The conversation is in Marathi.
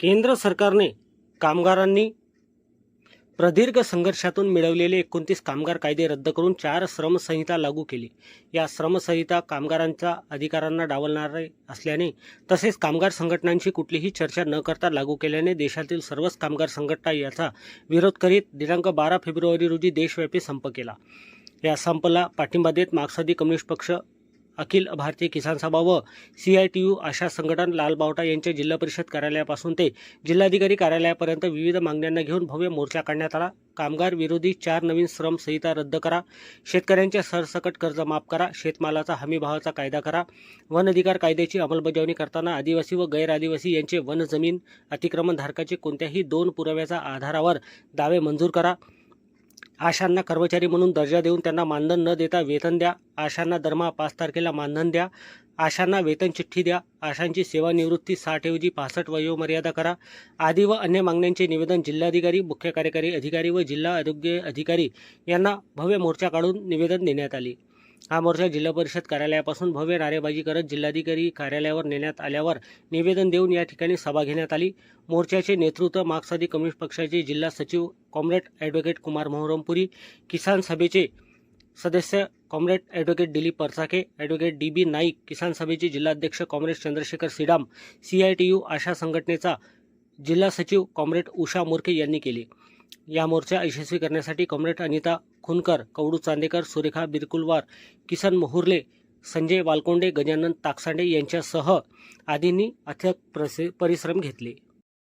केंद्र सरकारने कामगारांनी प्रदीर्घ संघर्षातून मिळवलेले एकोणतीस कामगार कायदे रद्द करून चार श्रमसंहिता लागू केली. या श्रमसंहिता कामगारांच्या अधिकारांना डावलणारे असल्याने तसेच कामगार संघटनांशी कुठलीही चर्चा न करता लागू केल्याने देशातील सर्वच कामगार संघटना याचा विरोध करीत दिनांक बारा फेब्रुवारी रोजी देशव्यापी संप केला. या संपला पाठिंबा देत मार्क्सवादी कम्युनिस्ट पक्ष अखिल भारतीय किसान सभा व सी आय टी यू अशा संघटन लालबावटा यांच्या जिल्हा परिषद कार्यालयापासून ते जिल्हाधिकारी कार्यालयापर्यंत विविध मागण्यांना घेऊन भव्य मोर्चा काढण्यात आला. कामगार विरोधी चार नवीन श्रम संहिता रद्द करा. शेतकऱ्यांचे सरसकट कर्ज माफ करा. शेतमालाचा हमीभावाचा कायदा करा. वन अधिकार कायद्याची अंमलबजावणी करताना आदिवासी व गैर आदिवासी यांचे वन जमीन अतिक्रमणधारकाचे कोणत्याही दोन पुराव्याच्या आधारावर दावे मंजूर करा. आशांना कर्मचारी म्हणून दर्जा देऊन त्यांना मानधन न देता वेतन द्या. आशांना दरमहा पाच तारखेला मानधन द्या. आशांना वेतन चिठ्ठी द्या. आशांची सेवानिवृत्ती साठऐवजी पासष्ट वयोमर्यादा करा. आदी व अन्य मागण्यांचे निवेदन जिल्हाधिकारी मुख्य कार्यकारी अधिकारी व जिल्हा आरोग्य अधिकारी यांना भव्य मोर्चा काढून निवेदन देण्यात आले. हा मोर्चा जिल्हा परिषद कार्यालयापासून भव्य नारेबाजी करत जिल्हाधिकारी कार्यालयावर नेण्यात आल्यावर निवेदन देऊन या ठिकाणी सभा घेण्यात आली. मोर्चाचे नेतृत्व मार्क्सवादी कम्युनिस्ट पक्षाचे जिल्हा सचिव कॉम्रेड ॲडव्होकेट कुमार मोहरमपुरी किसान सभेचे सदस्य comrade advocate Dilip Parsakhe advocate D B Naik किसान सभेचे जिल्हाध्यक्ष comrade Chandrashekhar Sidam C I T U ASHA संघटनेचा जिल्हा सचिव कॉम्रेड उषा मोरके यांनी केले. या मोर्चा यशस्वी करण्यासाठी कॉम्रेड अनिता खुनकर कवडू चांदेकर सुरेखा बिरकुलवार किसन मोहुर्ले संजय वालकोंडे गजानन ताकसांडे यांच्यासह आदींनी अथक प्रसे परिश्रम घेतले.